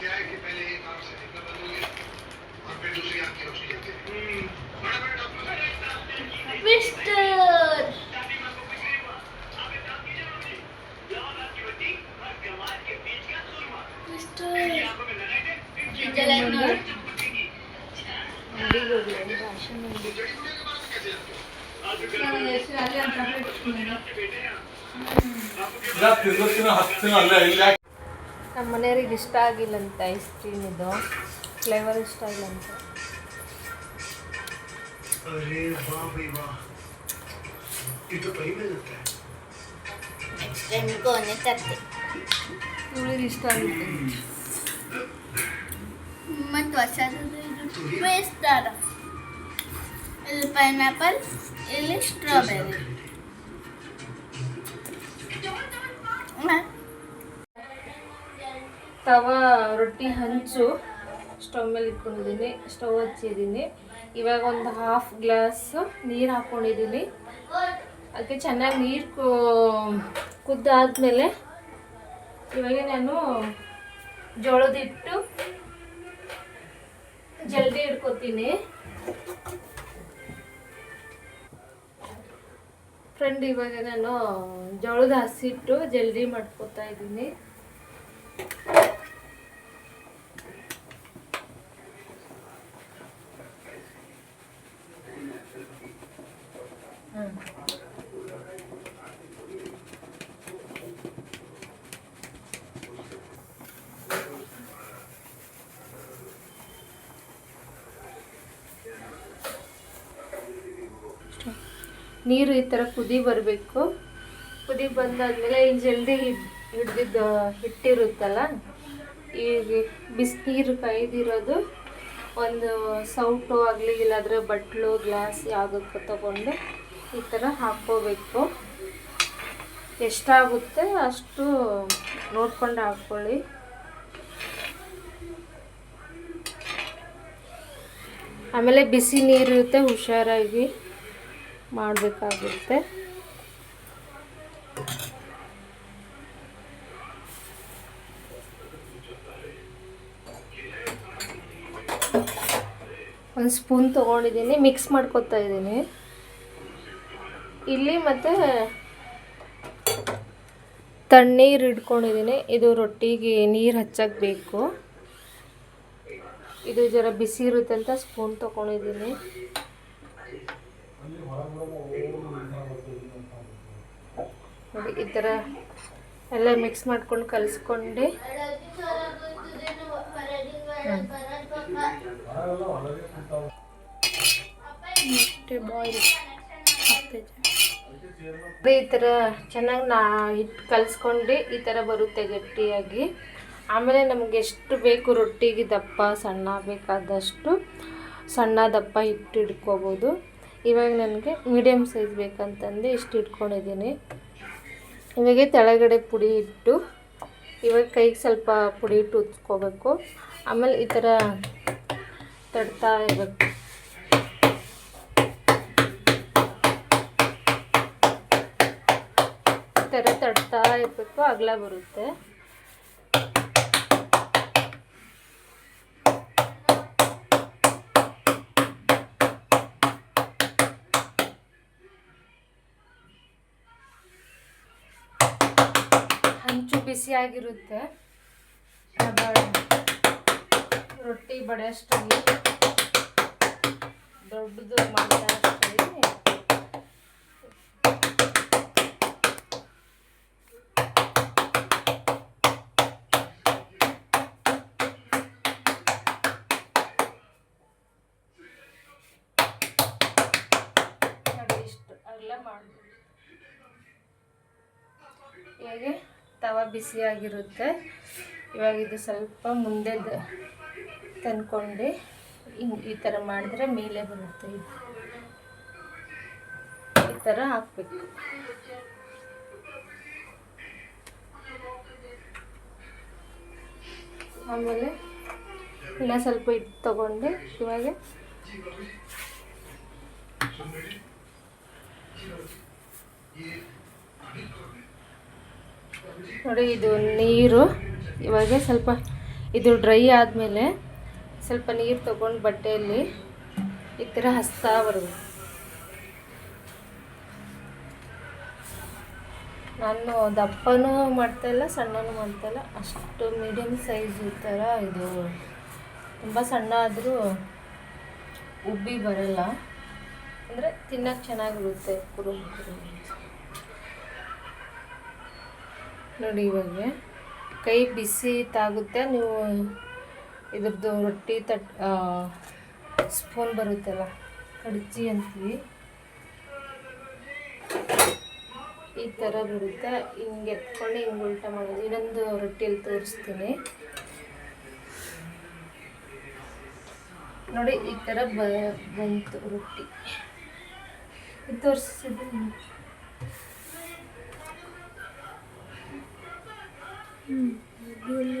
क्या है कि पहले एक आंख से देखना बंद हो गया और फिर दूसरी आंख की रोशनी जाती है बड़े बड़े डॉक्टर ಕ್ರಿಸ್ಟಲ್ ಅಂಗಡಿಗೆ ಹೋಗಿ ರಾಷನ್ ಅಂಗಡಿ ತಿಂದಿನ ಹತ್ತಿನ ಅಲ್ಲೇ ಇಲ್ಲ ನಮ್ಮ ಮನೆಯವ್ರಿಗೆ ಇಷ್ಟ ಆಗಿಲ್ಲಂತ ಐಸ್ ಕ್ರೀಮ್ ಇದು. ಫ್ಲೇವರ್ ಇಷ್ಟ ಆಗಿಲ್ಲಂತ. ಇವಳಿಗೆ ಇಷ್ಟ ಆಗುತ್ತೆ ಮತ್ತು ಹೊಸದು ಪೈನಾಪಲ್ ಇಲ್ಲಿ ಸ್ಟ್ರಾಬೆರಿ ತವ, ರೊಟ್ಟಿ, ಹಂಚು ಸ್ಟವ್ ಮೇಲೆ ಇಟ್ಕೊಂಡಿದ್ದೀನಿ ಸ್ಟವ್ ಹಚ್ಚಿದ್ದೀನಿ. ಇವಾಗ ಒಂದು ಹಾಫ್ ಗ್ಲಾಸ್ ನೀರು ಹಾಕ್ಕೊಂಡಿದ್ದೀನಿ ಅದಕ್ಕೆ ಚೆನ್ನಾಗಿ ನೀರು ಕುದ್ದಾದ್ಮೇಲೆ ಇವಾಗ ನಾನು ಜೋಳದ ಹಿಟ್ಟು ಜಲ್ದಿ ಇಟ್ಕೊತೀನಿ. ಫ್ರೆಂಡ್ ಇವಾಗ ನಾನು ಜೋಳದ ಹಸಿಟ್ಟು ಜಲ್ದಿ ಮಾಡ್ಕೋತಾ ಇದ್ದೀನಿ. ನೀರು ಈ ಥರ ಕುದಿ ಬರಬೇಕು. ಕುದಿ ಬಂದಾದಮೇಲೆ ಈ ಜಲ್ದಿ ಹಿಡ್ದಿದ್ದು ಹಿಟ್ಟಿರುತ್ತಲ್ಲ ಈಗ ಬಿಸಿನೀರು ಕೈದಿರೋದು ಒಂದು ಸೌಟು ಆಗಲಿ ಇಲ್ಲಾಂದರೆ ಬಟ್ಲು, ಗ್ಲಾಸ್ ಯಾವುದಕ್ಕೂ ತಗೊಂಡು ಈ ಥರ ಹಾಕ್ಕೋಬೇಕು. ಎಷ್ಟಾಗುತ್ತೆ ಅಷ್ಟು ನೋಡ್ಕೊಂಡು ಹಾಕ್ಕೊಳ್ಳಿ. ಆಮೇಲೆ ಬಿಸಿ ನೀರು ಇರುತ್ತೆ ಹುಷಾರಾಗಿ. ಮಾಡಬೇಕಾಗುತ್ತೆ. ಒಂದು ಸ್ಪೂನ್ ತೊಗೊಂಡಿದ್ದೀನಿ, ಮಿಕ್ಸ್ ಮಾಡ್ಕೊತಾ ಇದ್ದೀನಿ. ಇಲ್ಲಿ ಮತ್ತು ತಣ್ಣೀರು ಇಟ್ಕೊಂಡಿದ್ದೀನಿ, ಇದು ರೊಟ್ಟಿಗೆ ನೀರು ಹಚ್ಚಕ್ಕೆ ಬೇಕು. ಇದು ಜರ ಬಿಸಿ ಇರುತ್ತೆ ಅಂತ ಸ್ಪೂನ್ ತೊಗೊಂಡಿದ್ದೀನಿ. ನೋಡಿ, ಈ ಥರ ಎಲ್ಲ ಮಿಕ್ಸ್ ಮಾಡ್ಕೊಂಡು ಕಲಿಸ್ಕೊಂಡು. ಈ ಥರ ಚೆನ್ನಾಗಿ ನಾ ಹಿಟ್ಟು ಕಲಿಸ್ಕೊಂಡು, ಈ ಥರ ಬರುತ್ತೆ ಗಟ್ಟಿಯಾಗಿ. ಆಮೇಲೆ ನಮಗೆ ಎಷ್ಟು ಬೇಕು ರೊಟ್ಟಿಗೆ ದಪ್ಪ, ಸಣ್ಣ ಬೇಕಾದಷ್ಟು ಸಣ್ಣ ದಪ್ಪ ಹಿಟ್ಟು ಇಟ್ಕೋಬೋದು ಇವಾಗ ನನಗೆ ಮೀಡಿಯಮ್ ಸೈಜ್ ಬೇಕಂತಂದು ಇಷ್ಟು ಇಟ್ಕೊಂಡಿದ್ದೀನಿ. ಇವಾಗ ತೆಳಗಡೆ ಪುಡಿ ಇಟ್ಟು, ಇವಾಗ ಕೈಗೆ ಸ್ವಲ್ಪ ಪುಡಿ ಇಟ್ಟು ಉತ್ಕೋಬೇಕು ಆಮೇಲೆ ಈ ಥರ ತಡ್ತಾ ಇರಬೇಕು. ಈ ಥರ ತಡ್ತಾ ಇರಬೇಕು, ಅಗಲ ಬರುತ್ತೆ. ಬಿಸಿಯಾಗಿರುತ್ತೆ ರೊಟ್ಟಿ ಬಡಿಯೋಷ್ಟರಲ್ಲಿ ದೊಡ್ಡದು ಮಾಡ್ತಾ ಬಿಸಿಯಾಗಿರುತ್ತೆ. ಇವಾಗ ಇದು ಸ್ವಲ್ಪ ಮುಂದೆ ತಂದ್ಕೊಂಡು ಈ ಥರ ಮಾಡಿದ್ರೆ ಮೇಲೆ ಬರುತ್ತೆ ಇದು. ಈ ಥರ ಹಾಕ್ಬೇಕು. ಆಮೇಲೆ ಇನ್ನು ಸ್ವಲ್ಪ ಹಿಟ್ಟು ತಗೊಂಡೆ ಇವಾಗ ನೋಡಿ, ಇದು ನೀರು. ಇವಾಗ ಸ್ವಲ್ಪ ಇದು ಡ್ರೈ ಆದಮೇಲೆ ಸ್ವಲ್ಪ ನೀರು ತೊಗೊಂಡು ಬಟ್ಟೆಯಲ್ಲಿ ಈ ಥರ ಹಸ್ತಾ ಬರಬೇಕು ನಾನು ದಪ್ಪನೂ ಮಾಡ್ತಾಯಿಲ್ಲ ಸಣ್ಣನೂ ಮಾಡ್ತಾಯಿಲ್ಲ ಅಷ್ಟು ಮೀಡಿಯಮ್ ಸೈಜ್ ಥರ ಇದು ತುಂಬ ಸಣ್ಣ ಆದರೂ ಉಬ್ಬಿ ಬರಲ್ಲ. ಅಂದರೆ ತಿನ್ನೋಕೆ ಚೆನ್ನಾಗಿರುತ್ತೆ ಕುರುಮ್ ಅಂತ. ನೋಡಿ ಇವಾಗ. ಕೈ ಬಿಸಿ ತಾಗುತ್ತೆ, ನೀವು ಇದ್ರದ್ದು ರೊಟ್ಟಿ ತಟ್ ಸ್ಪೂನ್ ಬರುತ್ತಲ್ಲ ಕಡ್ಚಿ ಅಂತೀವಿ. ಈ ಥರ ಬರುತ್ತೆ. ಹಿಂಗೆ ಎತ್ಕೊಂಡು ಹಿಂಗೆ ಉಲ್ಟ ಮಾಡೋದು. ಇನ್ನೊಂದು ರೊಟ್ಟಿಯಲ್ಲಿ ತೋರಿಸ್ತೀನಿ. ನೋಡಿ, ಈ ಥರ ಬಂತು ರೊಟ್ಟಿ. ಇದು ಹಾಂ ನೋಡಿ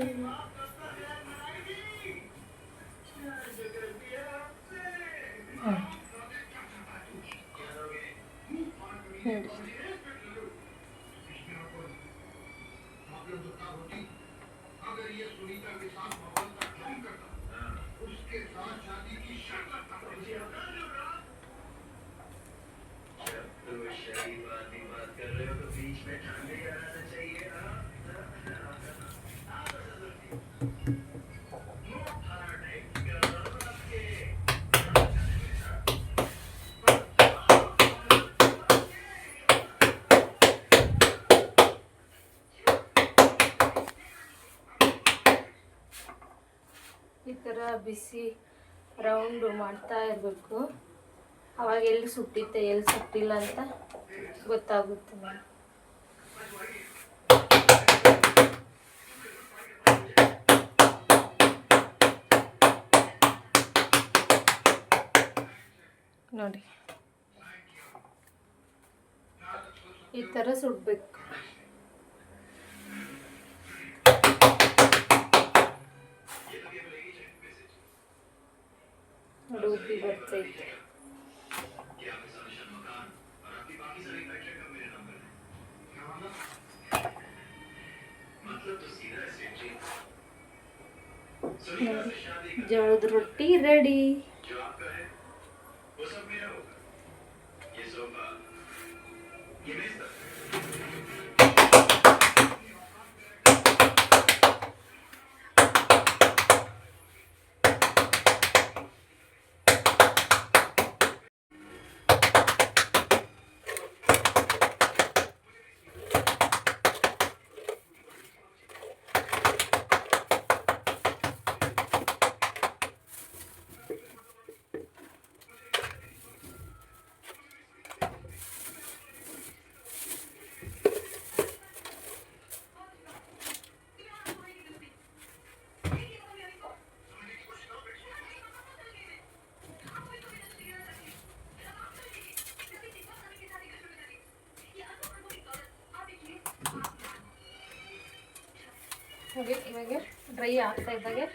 ಈ ಥರ ಬಿಸಿ ರೌಂಡು ಮಾಡ್ತಾ ಇರಬೇಕು. ಅವಾಗ ಎಲ್ಲಿ ಸುಟ್ಟಿತ್ತೆ, ಎಲ್ಲಿ ಸುಟ್ಟಿಲ್ಲ ಅಂತ ಗೊತ್ತಾಗುತ್ತೆ. ನೋಡಿ. ಈ ಥರ ಸುಡಬೇಕು. ನೋಡಿ ಉಬ್ಬಿ ಬರ್ತೈತೆ ನೋಡಿ, ಜೋಳದ ರೊಟ್ಟಿ ರೆಡಿ ನೋಡಿ ಇವಾಗ ಡ್ರೈ ಆಗ್ತಾ ಇದ್ದಾಗೆ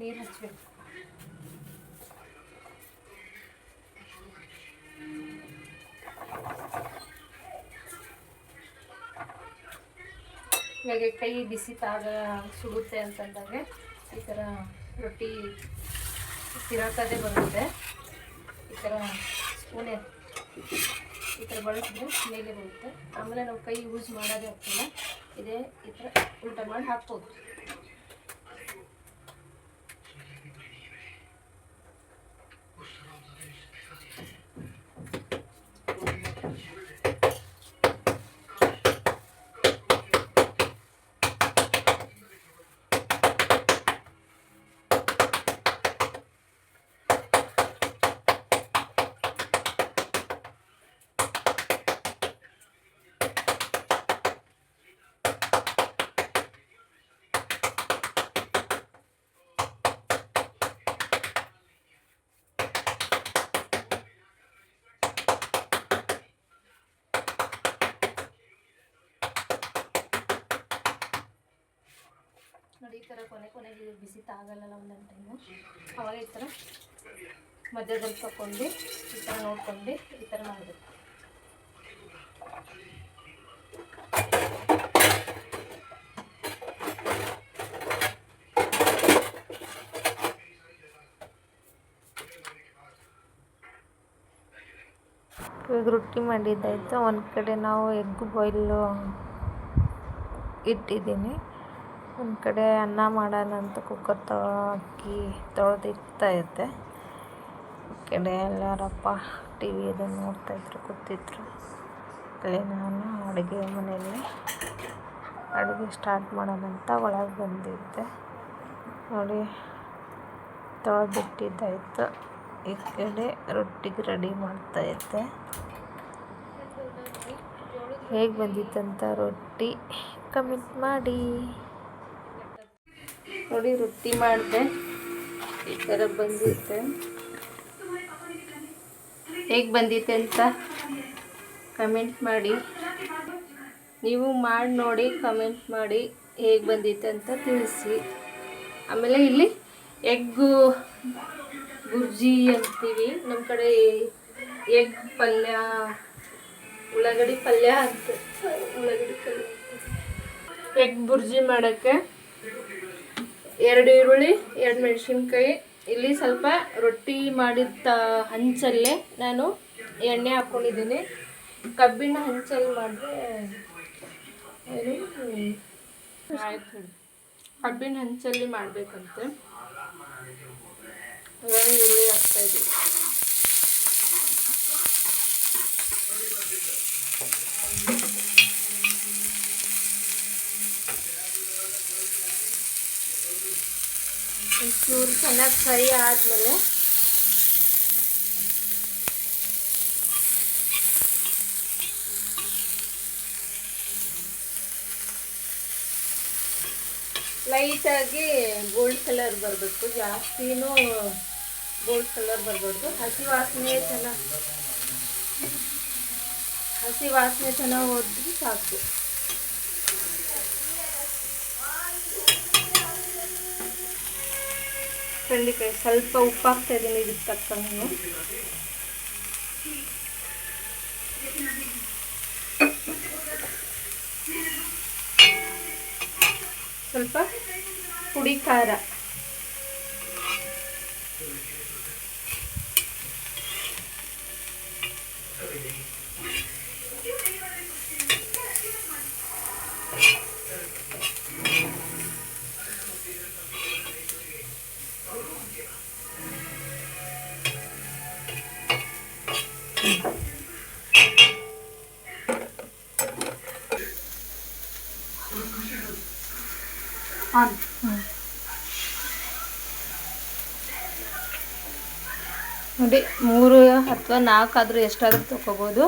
ನೀರು ಹಚ್ಚಬೇಕು ಇವಾಗ ಕೈ ಬಿಸಿ ತಾಗ ಸುಡುತ್ತೆ ಅಂತಂದಾಗ ಈ ಥರ ರೊಟ್ಟಿ ತಿರಾಕದೇ ಬರುತ್ತೆ. ಈ ಥರ ಸ್ಪೂನೇ ಈ ಥರ ಬಳಸಿದ್ರೆ ಮೇಲೆ ಬರುತ್ತೆ. ಆಮೇಲೆ ನಾವು ಕೈ ಯೂಸ್ ಮಾಡೋದೇ ಆಗ್ತಿಲ್ಲ. ಇದೇ ಈ ಥರ ಉಲ್ಟ ಮಾಡಿ ಹಾಕ್ಬೋದು ಥರ ಕೊನೆ ಕೊನೆಗೆ ಬಿಸಿ ತಾಗಲ್ಲ ಒಂದೊಂದು ಟೈಮು ಅವಾಗ ಈ ಥರ ಮಧ್ಯದಲ್ಲಿ ತಗೊಂಡು ಈ ಥರ ನೋಡ್ಕೊಂಡು ಈ ಥರ ಮಾಡಬೇಕು. ಇವಾಗ ರೊಟ್ಟಿ ಮಾಡಿದ್ದಾಯಿತು. ಒಂದು ಕಡೆ ನಾವು ಎಗ್ ಬಾಯ್ಲು ಇಟ್ಟಿದ್ದೀನಿ. ಒಂದು ಕಡೆ ಅನ್ನ ಮಾಡೋಣ ಅಂತ ಕುಕ್ಕರ್ ತೊ ಅಕ್ಕಿ ಈ ಕಡೆ ಎಲ್ಲರಪ್ಪ ಟಿ ವಿ ನೋಡ್ತಾ ನೋಡ್ತಾಯಿದ್ರು ಕೂತಿದ್ರು. ಅಲ್ಲಿ ನಾನು ಅಡುಗೆ ಮನೆಯಲ್ಲಿ. ಅಡುಗೆ ಸ್ಟಾರ್ಟ್ ಮಾಡೋಣ ಅಂತ ಒಳಗೆ ಬಂದಿದ್ದೆ. ನೋಡಿ, ತೊಳೆದಿಟ್ಟಿದ್ದಾಯಿತು. ಈ ಕಡೆ ರೊಟ್ಟಿಗೆ ರೆಡಿ ಮಾಡ್ತಾ ಇದ್ದೆ. ಹೇಗೆ ಬಂದಿತ್ತಂತ, ರೊಟ್ಟಿ ಕಮೆಂಟ್ ಮಾಡಿ. ನೋಡಿ, ರೊಟ್ಟಿ ಮಾಡಿದೆ. ಈ ಥರ ಬಂದಿತ್ತೆ. ಹೇಗೆ ಬಂದಿತ್ತೆ ಅಂತ ಕಮೆಂಟ್ ಮಾಡಿ. ನೀವು ಮಾಡಿ ನೋಡಿ, ಕಮೆಂಟ್ ಮಾಡಿ ಹೇಗೆ ಬಂದಿತ್ತೆ ಅಂತ ತಿಳಿಸಿ. ಆಮೇಲೆ ಇಲ್ಲಿ ಎಗ್ಗು ಬುರ್ಜಿ ಅಂತೀವಿ. ನಮ್ಮ ಕಡೆ ಎಗ್ ಪಲ್ಯ, ಉಳ್ಳಾಗಡ್ಡಿ ಪಲ್ಯ ಅಂತ ಉಳ್ಳಾಗಡ್ಡಿ ಪಲ್ಯ. ಎಗ್ ಬುರ್ಜಿ ಮಾಡೋಕ್ಕೆ ಎರಡು ಈರುಳ್ಳಿ, ಎರಡು ಮೆಣಸಿನ್ಕಾಯಿ. ಇಲ್ಲಿ ಸ್ವಲ್ಪ ರೊಟ್ಟಿ ಮಾಡಿದ ಹಂಚಲ್ಲೇ ನಾನು ಎಣ್ಣೆ ಹಾಕ್ಕೊಂಡಿದ್ದೀನಿ ಕಬ್ಬಿನ ಹಂಚಲ್ಲಿ ಮಾಡಿದ್ರೆ ಆಯ್ತು ಕಬ್ಬಿನ ಹಂಚಲ್ಲಿ ಮಾಡಬೇಕಂತೆ. ಈರುಳ್ಳಿ ಹಾಕ್ತಾ ಒಂಚೂರು ಚೆನ್ನಾಗಿ ಫ್ರೈ ಆದಮೇಲೆ ಲೈಟಾಗಿ ಗೋಲ್ಡ್ ಕಲರ್ ಬರಬೇಕು. ಜಾಸ್ತಿನೂ ಗೋಲ್ಡ್ ಕಲರ್ ಬರಬಾರ್ದು. ಹಸಿ ವಾಸನೆ ಚೆನ್ನಾಗಿ ಹಸಿ ವಾಸನೆ ಚೆನ್ನಾಗಿ ಹೋದ್ರೆ ಸಾಕು. ಬೆಂಡೆಕಾಯಿ ಸ್ವಲ್ಪ ಉಪ್ಪು ಹಾಕ್ತಾ ಇದ್ದೀನಿ ಇದಕ್ಕೆ ತಕ್ಕಂಗೆ ಸ್ವಲ್ಪ ಪುಡಿ ಖಾರ. ನೋಡಿ, ಮೂರು ಅಥವಾ ನಾಲ್ಕಾದರೂ ಎಷ್ಟಾದರೂ ತೊಗೋಬೋದು.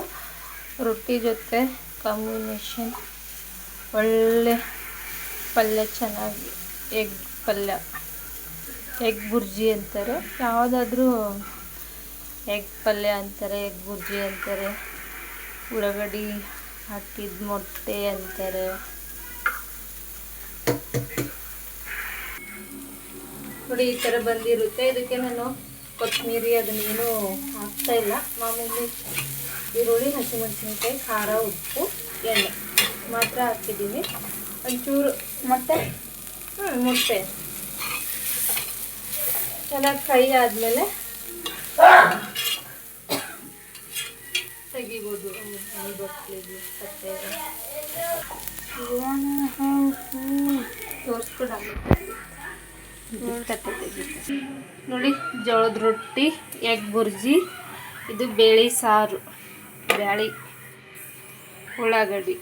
ರೊಟ್ಟಿ ಜೊತೆ ಕಾಂಬಿನೇಷನ್ ಒಳ್ಳೆ ಪಲ್ಯ, ಚೆನ್ನಾಗಿ ಎಗ್ ಪಲ್ಯ. ಎಗ್ ಬುರ್ಜಿ ಅಂತಾರೆ. ಯಾವುದಾದ್ರೂ ಎಗ್ ಪಲ್ಯ ಅಂತಾರೆ, ಎಗ್ ಬುರ್ಜಿ ಅಂತಾರೆ, ಉಳ್ಳಾಗಡ್ಡಿ ಹಾಕಿದ ಮೊಟ್ಟೆ ಅಂತಾರೆ. ನೋಡಿ, ಈ ಥರ ಬಂದಿರುತ್ತೆ. ಇದಕ್ಕೆ ನಾನು ಕೊತ್ತಂಬರಿ ಅದನ್ನೇನು ಹಾಕ್ತಾ ಇಲ್ಲ. ಮಾಮೂಲಿ ಈರುಳ್ಳಿ, ಹಸಿಮೆಣಸಿನ್ಕಾಯಿ, ಖಾರ, ಉಪ್ಪು, ಎಣ್ಣೆ ಮಾತ್ರ ಹಾಕಿದ್ದೀನಿ. ಒಂಚೂರು ಹ್ಞೂ ಮೊಟ್ಟೆ. ಚೆನ್ನಾಗಿ ಫ್ರೈ ಆದಮೇಲೆ ತೆಗಿಬೋದು. ಬಟ್ಲಿಗೆ ನೋಡಿ ಜೋಳದ ರೊಟ್ಟಿ ಎಗ್ ಬುರ್ಜಿ ಇದು ಬೇಳೆ ಸಾರು ಬ್ಯಾಳಿ ಉಳ್ಳಾಗಡ್ಡಿ.